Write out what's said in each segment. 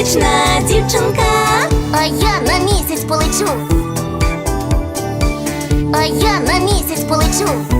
місячна дівчинка. А я на місяць полечу. А я на місяць полечу.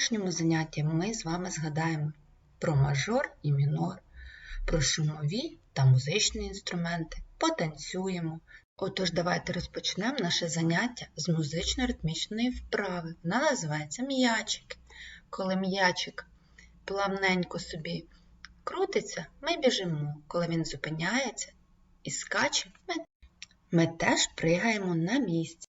сьогоднішньому занятті ми з вами згадаємо про мажор і мінор, про шумові та музичні інструменти, потанцюємо. Отож, давайте розпочнемо наше заняття з музично-ритмічної вправи. Вона називається м'ячик. Коли м'ячик плавненько собі крутиться, ми біжимо. Коли він зупиняється і скаче, ми, ми теж пригаємо на місці.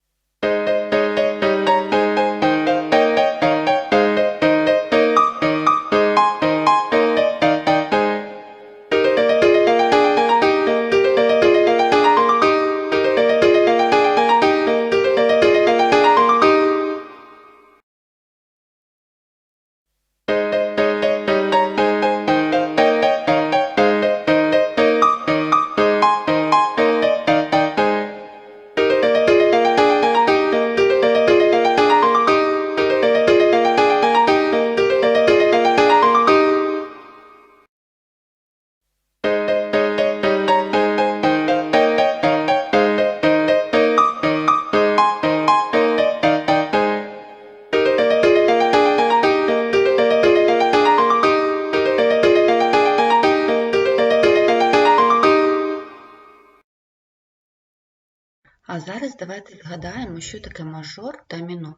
А зараз давайте згадаємо, що таке мажор та мінор.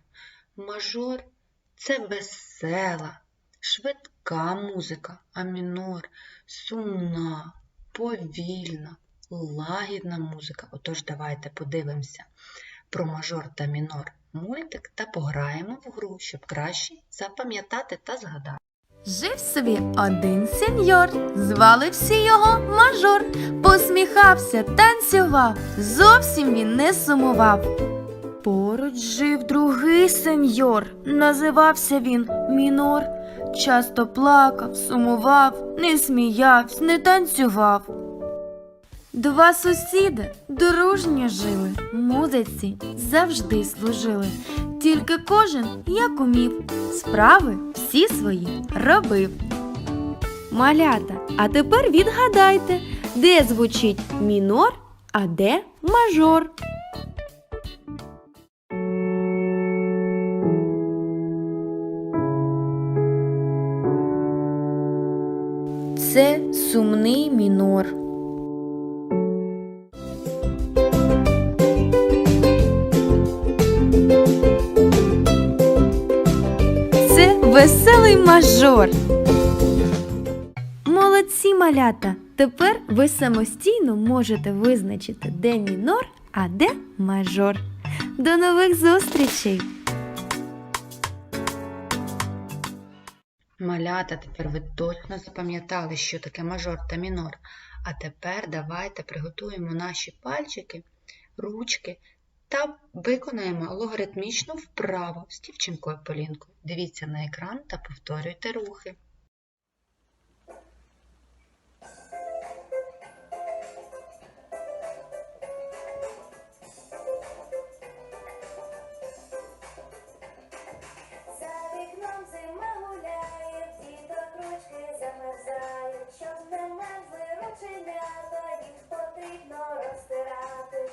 Мажор це весела, швидка музика, а мінор сумна, повільна, лагідна музика. Отож, давайте подивимося про мажор та мінор мультик та пограємо в гру, щоб краще запам'ятати та згадати. Жив собі один сеньор, звали всі його мажор. Посміхався, танцював, зовсім він не сумував. Поруч жив другий сеньор, називався він мінор. Часто плакав, сумував, не сміявся, не танцював. Два сусіди дружньо жили, музиці завжди служили. Тільки кожен, як умів, справи всі свої робив. Малята, а тепер відгадайте, де звучить мінор, а де мажор. Це сумний мінор. Веселий мажор. Молодці малята! Тепер ви самостійно можете визначити, де мінор, а де мажор. До нових зустрічей! Малята, тепер ви точно запам'ятали, що таке мажор та мінор. А тепер давайте приготуємо наші пальчики, ручки та виконаємо логаритмічну вправу з дівчинкою Полінкою. Дивіться на екран та повторюйте рухи. Щоб не мерзли рученята, їх потрібно розтирати.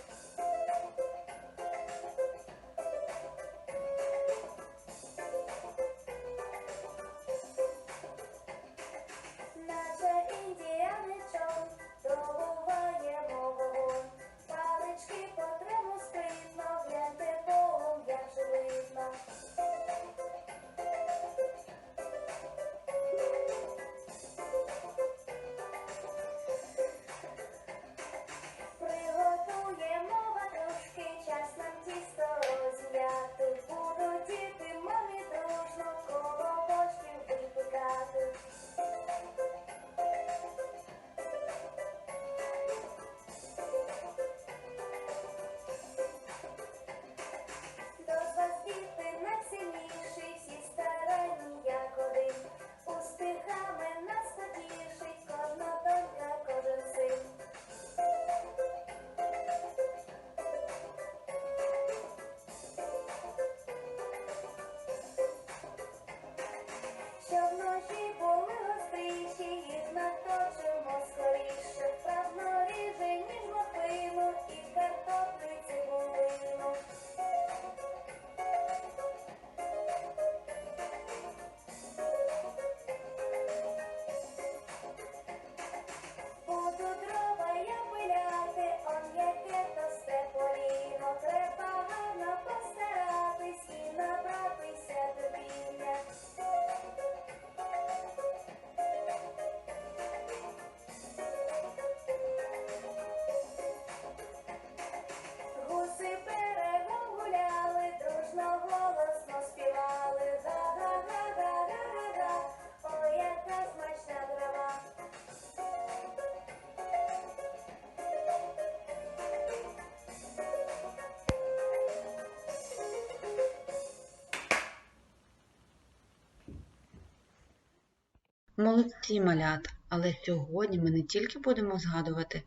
Молодці малята, але сьогодні ми не тільки будемо згадувати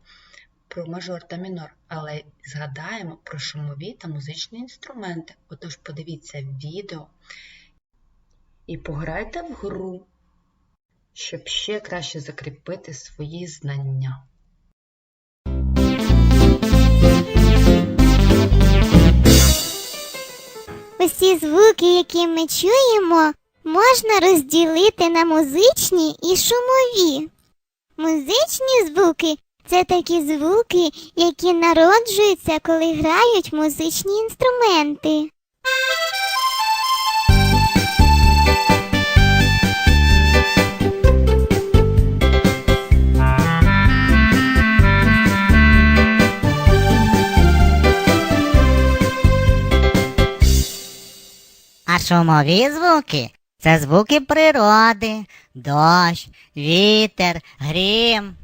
про мажор та мінор, але й згадаємо про шумові та музичні інструменти. Отож подивіться відео і пограйте в гру, щоб ще краще закріпити свої знання. Усі звуки, які ми чуємо, можна розділити на музичні і шумові. Музичні звуки це такі звуки, які народжуються, коли грають музичні інструменти. А шумові звуки це звуки природи, дощ, вітер, грім.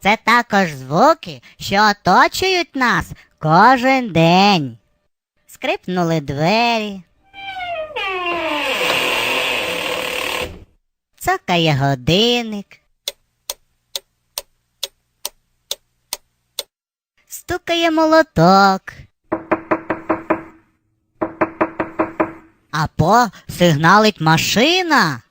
Це також звуки, що оточують нас кожен день. Скрипнули двері. Цокає годинник. Стукає молоток. А по сигналить машина.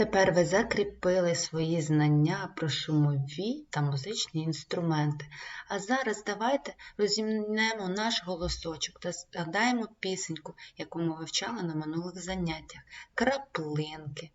Тепер ви закріпили свої знання про шумові та музичні інструменти. А зараз давайте розімнемо наш голосочок та згадаємо пісеньку, яку ми вивчали на минулих заняттях. Краплинки.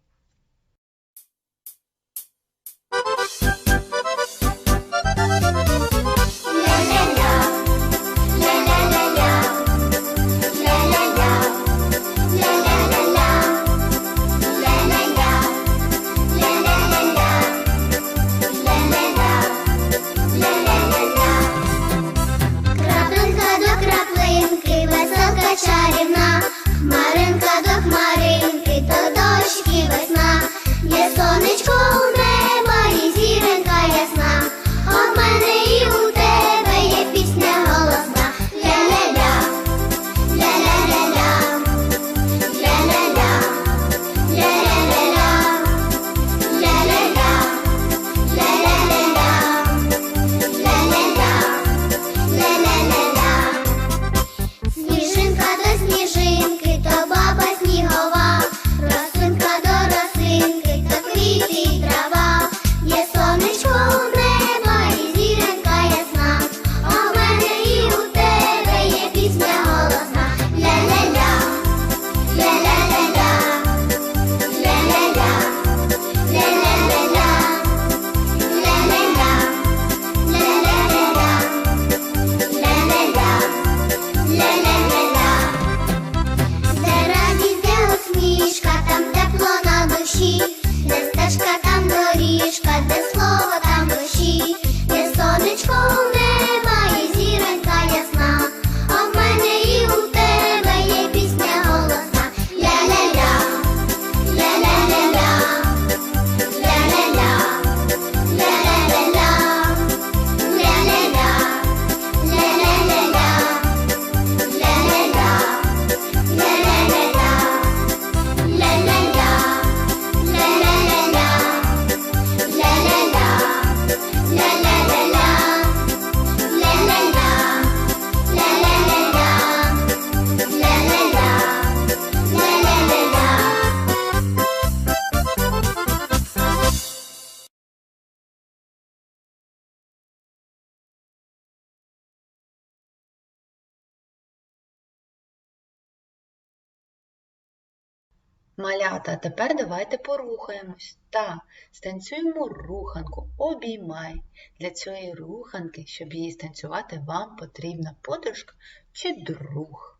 Малята, тепер давайте порухаємось. та станцюємо руханку, обіймай. Для цієї руханки, щоб її станцювати, вам потрібна подружка чи друг.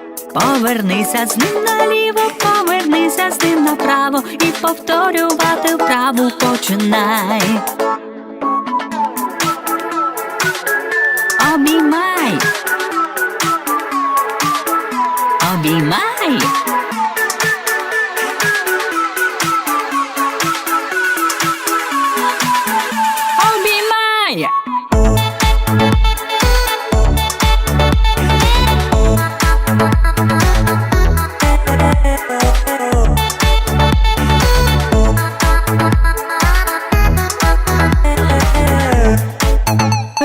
Повернися з ним наліво, повернися з ним направо і повторювати вправу починай. Обіймай. Обіймай.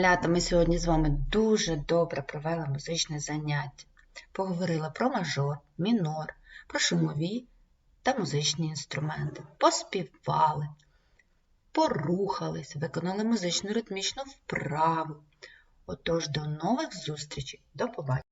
Малята, ми сьогодні з вами дуже добре провели музичне заняття. Поговорили про мажор, мінор, про шумові та музичні інструменти. Поспівали, порухались, виконали музичну ритмічну вправу. Отож, до нових зустрічей. До побачення!